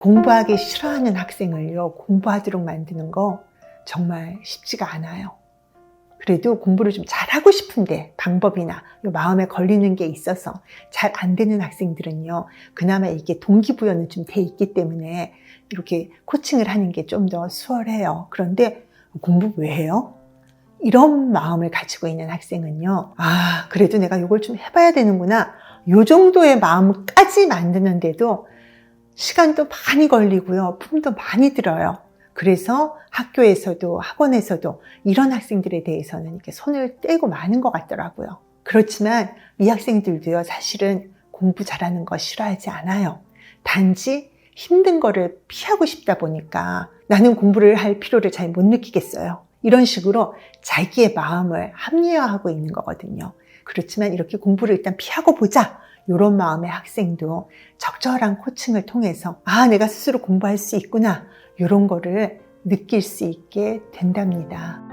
공부하기 싫어하는 학생을요, 공부하도록 만드는 거 정말 쉽지가 않아요. 그래도 공부를 좀 잘하고 싶은데 방법이나 요 마음에 걸리는 게 있어서 잘 안 되는 학생들은요, 그나마 이게 동기부여는 좀 돼 있기 때문에 이렇게 코칭을 하는 게 좀 더 수월해요. 그런데 공부 왜 해요? 이런 마음을 가지고 있는 학생은요, 아, 그래도 내가 이걸 좀 해봐야 되는구나. 요 정도의 마음까지 만드는데도 시간도 많이 걸리고요. 품도 많이 들어요. 그래서 학교에서도 학원에서도 이런 학생들에 대해서는 이렇게 손을 떼고 마는 것 같더라고요. 그렇지만 이 학생들도요, 사실은 공부 잘하는 거 싫어하지 않아요. 단지 힘든 거를 피하고 싶다 보니까 나는 공부를 할 필요를 잘 못 느끼겠어요. 이런 식으로 자기의 마음을 합리화하고 있는 거거든요. 그렇지만 이렇게 공부를 일단 피하고 보자. 이런 마음의 학생도 적절한 코칭을 통해서 아, 내가 스스로 공부할 수 있구나. 이런 거를 느낄 수 있게 된답니다.